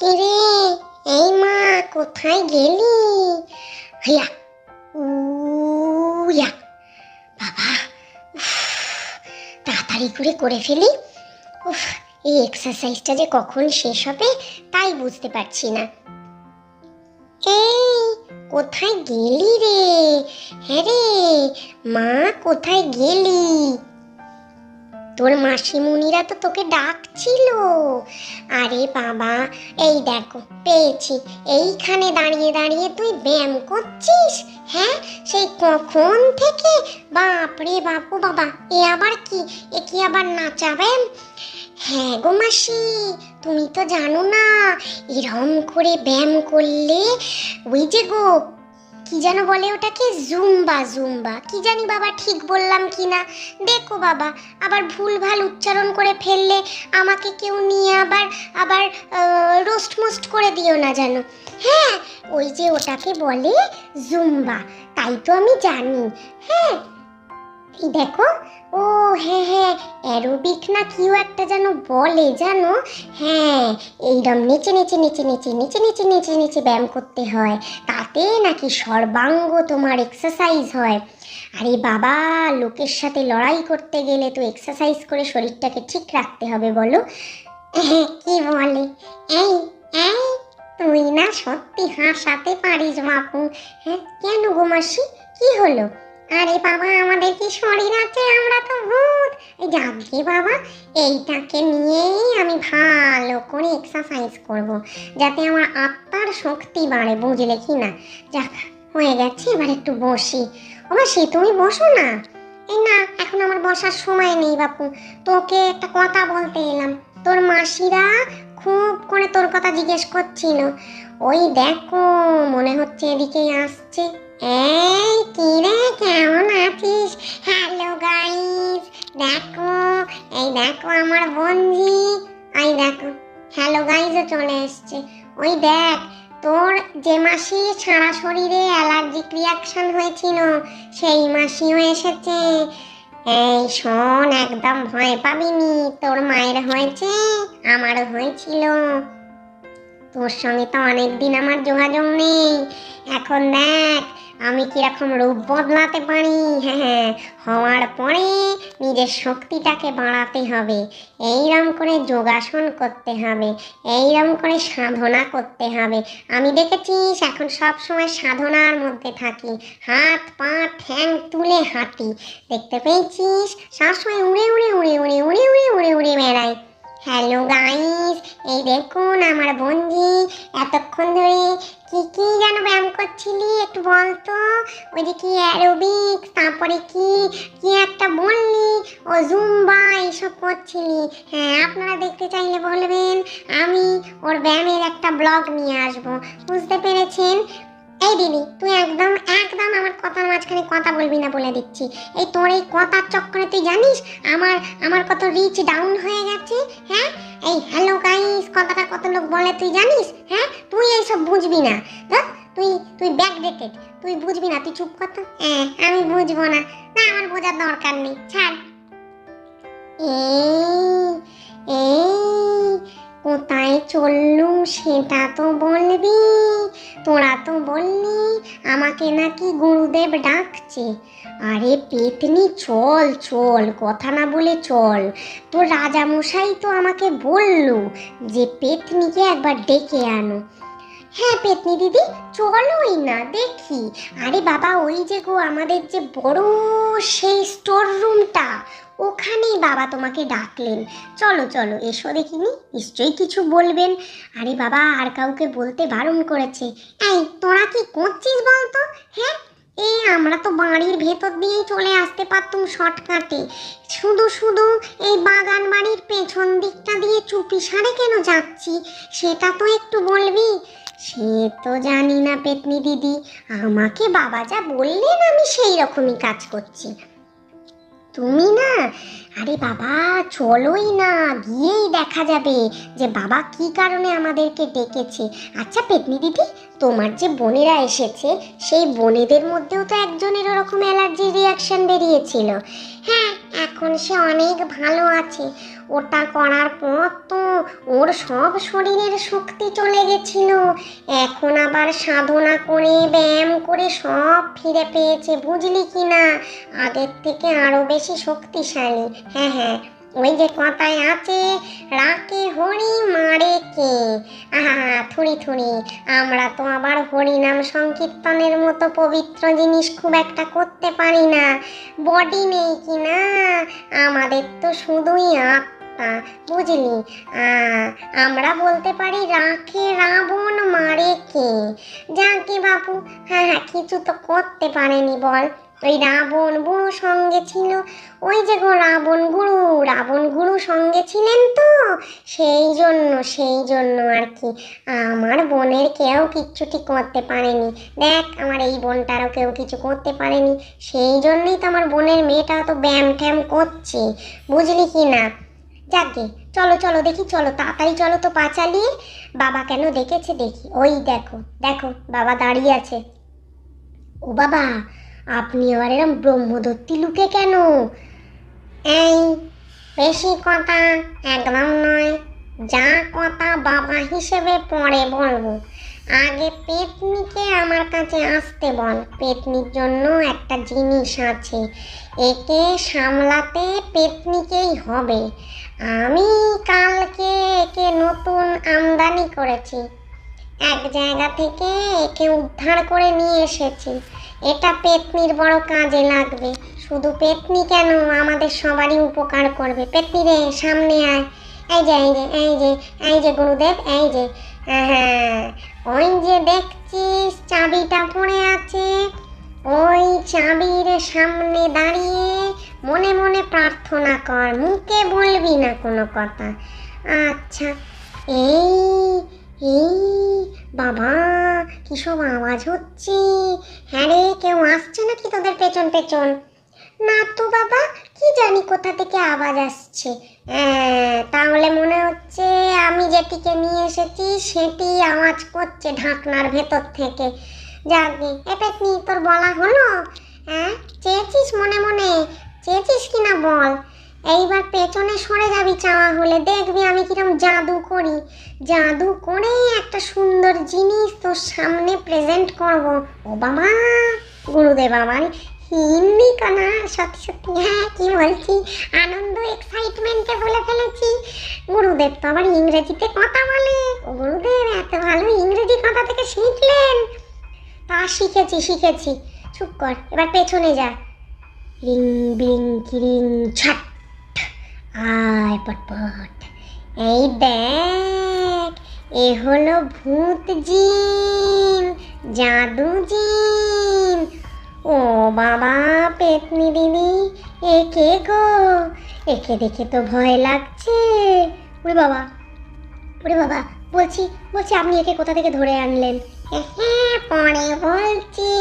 কিরে এই মা, কোথায় গেলি? হিয়া উয়া বাবা তাড়াতাড়ি করে করে ফেলি। উফ, এই এক্সারসাইজটা যে কখন শেষ হবে, তাই বুঝতে পারছি না। এই, কোথায় গেলি রে? হ্যাঁ রে, মা, কোথায় গেলি? তোর মাসিমুনিরা তো তোকে ডাকছিল আরে বাবা, এই দেখো, পেয়েছি। এইখানে দাঁড়িয়ে দাঁড়িয়ে তুই ব্যায়াম করছিস হ্যাঁ? সেই কখন থেকে? বাপ রে বাপু বাবা, এ আবার কি? এ কি আবার নাচা ব্যায়াম? হ্যাঁ গো মাসি, তুমি তো জানো না এরম করে ব্যায়াম করলে, ওই যে গো কি যেন বলে ওটাকে? Zumba zumba. কি জানি বাবা ঠিক বললাম কি না দেখো বাবা, আবার ভুলভাল উচ্চারণ করে ফেললে আমাকে কেউ নিয়ে আবার আবার রোস্ট মোস্ট করে দিও না যেন। হ্যাঁ ওই যে ওটাকে বলে জুম্বা। তাই তো আমি জানি। হ্যাঁ। দেখো। ও হ্যাঁ হ্যাঁ। অ্যারোবিক না কিও একটা যেন বলে জানো? হ্যাঁ এইরকম নেচে নেচে নেচে নেচে নেচে নেচে নেচে নেচে ব্যায়াম করতে হয়। তাতে নাকি সর্বাঙ্গ তোমার এক্সারসাইজ হয়? আরে বাবা লোকের সাথে লড়াই করতে গেলে তো এক্সারসাইজ করে শরীরটাকে ঠিক রাখতে হবে বলো। হ্যাঁ, কি বলে? এই এই তুই না সত্যি হাসাতে পারিস বাপু। হ্যাঁ কেন গো মাসি? কি হলো? আরে বাবা, আমাদের কি শরীর আছে? আমরা তো ভূত। যাকে বাবা, এইটাকে নিয়েই আমি ভালো করে এক্সারসাইজ করব, যাতে আমার আত্মার শক্তি বাড়ে, বুঝলে কি না? যাক, হয়ে গেছে, এবার একটু বসি। আমার সে তুমি বসো না। এই না, এখন আমার বসার সময় নেই বাপু। তোকে একটা কথা বলতে এলাম। তোর মাসিরা খুব করে তোর কথা জিজ্ঞেস করছিল। ওই দেখো, মনে হচ্ছে এদিকেই আসছে। এই, কি কেমন আছিস? হ্যালো গাইস দেখো, এই দেখো আমার দেখো হ্যালো চলে এসছে। ওই দেখ, তোর যে মাসি সারা শরীরে অ্যালার্জিক রিয়াকশন হয়েছিল, সেই মাসিও এসেছে। এই শোন, একদম ভয় পাবিনি, তোর মায়ের হয়েছে, আমারও হয়েছিল। তোর সঙ্গে তো অনেকদিন আমার যোগাযোগ নেই। এখন দেখ আমি কীরকম রূপ বদলাতে পারি? হ্যাঁ হ্যাঁ হওয়ার পরে নিজের শক্তিটাকে বাড়াতে হবে। এইরম করে যোগাসন করতে হবে। এইরম করে সাধনা করতে হবে। আমি দেখেছিস এখন সব সময় সাধনার মধ্যে থাকি। হাত, পা, ঠ্যাং তুলে হাঁটি। দেখতে পেয়েছিস? সবসময় উড়ে উড়ে উড়ে উড়ে উড়ে উড়ে উড়ে উড়ে বেড়াই। হ্যালো গাইস এই দেখুন আমার বন্ধু, এতক্ষণ ধরে কি কি যেন ব্যায়াম করছিলি একটু বলতো ওই যে কি অ্যারোবিক তারপরে কি কি একটা বললি? ও জুম্বা এইসব করছিলি। হ্যাঁ আপনারা দেখতে চাইলে বলবেন, আমি ওর ব্যায়ামের একটা ব্লগ নিয়ে আসব। বুঝতে পেরেছেন? এই দিদি, তুই একদম একদম আমার কথার মাঝখানে কথা বলবি না বলে দিচ্ছি। এই তোর এই কথার চক্করে তুই জানিস আমার আমার কত রিচ ডাউন হয়ে গেছে হ্যাঁ? এই হ্যালো গাইস কথাটা কত লোক বলে তুই জানিস হ্যাঁ? তুই এইসব বুঝবি না। তুই তুই ব্যাক ডেটেড তুই বুঝবি না, তুই চুপ কর তো। হ্যাঁ আমি বুঝব না। না, আমার বোঝার দরকার নেই, ছাড়। এই এই, কোথায় চললুম সেটা তো বলবি। তোরা তো বললি আমাকে নাকি গুরুদেব ডাকছে। আরে পেতনি, চল চল, কথা না বলে চল। তো রাজামশাই তো আমাকে বলল যে পেতনিকে একবার ডেকে আনো। হ্যাঁ পেতনি দিদি, চলোই না, দেখি। আরে বাবা, ওই যে গো আমাদের যে বড় সেই স্টোর রুমটা ওখানেই বাবা তোমাকে ডাকলেন। চলো চলো, এসো দেখিনি নিশ্চয়ই কিছু বলবেন। আরে বাবা, আর কাউকে বলতে বারণ করেছে। এই, তোরা কি করছিস বলতো? হ্যাঁ এই আমরা তো বাড়ির ভেতর দিয়েই চলে আসতে পারতুম শর্টকাটে। শুধু শুধু এই বাগান বাড়ির পেছন দিকটা দিয়ে চুপি সারে কেন যাচ্ছি? সেটা তো একটু বলবি? সে তো জানি না, পেতনি দিদি। আমাকে বাবা যা বললেন, আমি সেই রকমই কাজ করছি। তুমি না? আরে বাবা, চলোই না, গিয়েই দেখা যাবে যে বাবা কি কারণে আমাদেরকে ডেকেছে। আচ্ছা পেতনি দিদি, তোমার যে বোনেরা এসেছে, সেই বোনেদের মধ্যেও তো একজনের ওরকম অ্যালার্জি রিয়াকশন বেরিয়েছিল। হ্যাঁ এখন সে অনেক ভালো আছে। ওটা করার পর তো ওর সব শরীরের শক্তি চলে গেছিল। এখন আবার সাধনা করে, ব্যায়াম করে সব ফিরে পেয়েছে, বুঝলি কি না? আগের থেকে আরও বেশি শক্তিশালী। হ্যাঁ হ্যাঁ ওই যে কথায় আছে, রাকে হরি মারে কে? আহা থুড়ি থুড়ি আমরা তো আবার হরিনাম সংকীর্তনের মতো পবিত্র জিনিস খুব একটা করতে পারি না। বডি নেই কি না? আমাদের তো শুধুই আত্মা। বুঝলি? আমরা বলতে পারি রাখে রাবণ মারে কে? যাকে বাপু হ্যাঁ হ্যাঁ কিছু তো করতে পারেনি বল। ওই রাবণ বুড়ো সঙ্গে ছিল, ওই যে গো রাবণ গুরু রাবণ গুরু সঙ্গে ছিলেন তো, সেই জন্য সেই জন্য আর কি। আমার বোনের কেউ কিচ্ছুটি করতে পারেনি। দেখ, আমার এই বোনটারও কেউ কিছু করতে পারেনি। সেই জন্যই তো আমার বোনের মেয়েটা তো ব্যায়াম ট্যাম করছে, বুঝলি কি না? যাকে? চলো চলো, দেখি, চলো, তাড়াতাড়ি চলো তো পা চালিয়ে। বাবা কেন দেখেছে দেখি। ওই দেখো দেখো, বাবা দাঁড়িয়ে আছে। ও বাবা, আপনি আবার এরম ব্রহ্মদত্তি লুকে কেন? এই, বেশি কথা একদম নয়। যা কথা বাবা হিসেবে পরে বলব। আগে পেতনিকে আমার কাছে আসতে বল। পেতনির জন্য একটা জিনিস আছে। একে সামলাতে পেতনিকেই হবে। আমি কালকে একে নতুন আমদানি করেছি। এক জায়গা থেকে একে উদ্ধার করে নিয়ে এসেছি। এটা পেতনির বড় কাজে লাগবে। শুধু পেতনি কেন আমাদের সবারই উপকার করবে? পেতনি রে, সামনে আয়। এই যে এই যে এই যে এই যে গুরুদেব, এই যে। হ্যাঁ ওই যে দেখছিস, চাবিটা পড়ে আছে। ওই চাবির সামনে দাঁড়িয়ে মনে মনে প্রার্থনা কর, মুখে বলবি না কোনো কথা। আচ্ছা এই এই, বাবা কিসব আওয়াজ হচ্ছে? হ্যাঁ রে, কেউ আসছে নাকি তোদের পেছন পেছন? না তো বাবা কি জানি কোথা থেকে আওয়াজ আসছে। হ্যাঁ, তাহলে মনে হচ্ছে আমি যেটিকে নিয়ে এসেছি সেটি আওয়াজ করছে ঢাকনার ভেতর থেকে। যাকে এ পেতনি তোর বলা হলো? হ্যাঁ চেয়েছিস মনে মনে? চেয়েছিস কি না বল? এইবার পেছনে সরে যাবি চাওয়া হলে দেখবি আমি কিরম জাদু করি। জাদু করে একটা সুন্দর জিনিস তোর সামনে প্রেজেন্ট করব। ও বাবা গুরুদেব আমার হিন্দি কানা, সত্যি সত্যি হ্যাঁ কি বলছি? আনন্দ এক্সাইটমেন্টে বলে ফেলেছি। গুরুদেব তো আবার ইংরেজিতে কথা বলে। গুরুদেব, এত ভালো ইংরেজি কথা থেকে শিখলেন। তা শিখেছি শিখেছি। চুপ কর, এবার পেছনে যা। রিং বিং কিরিং, ছাট। আয়, পটপট। এই দেখ, এ হলো ভূত জিন, জাদু জিন। বাবা, পেতনি দিদি, এ কে গো? একে দেখে তো ভয় লাগছে। ওরে বাবা ওরে বাবা, বলছি বলছি আপনি একে কোথা থেকে ধরে আনলেন? হ্যাঁ পরে বলছি।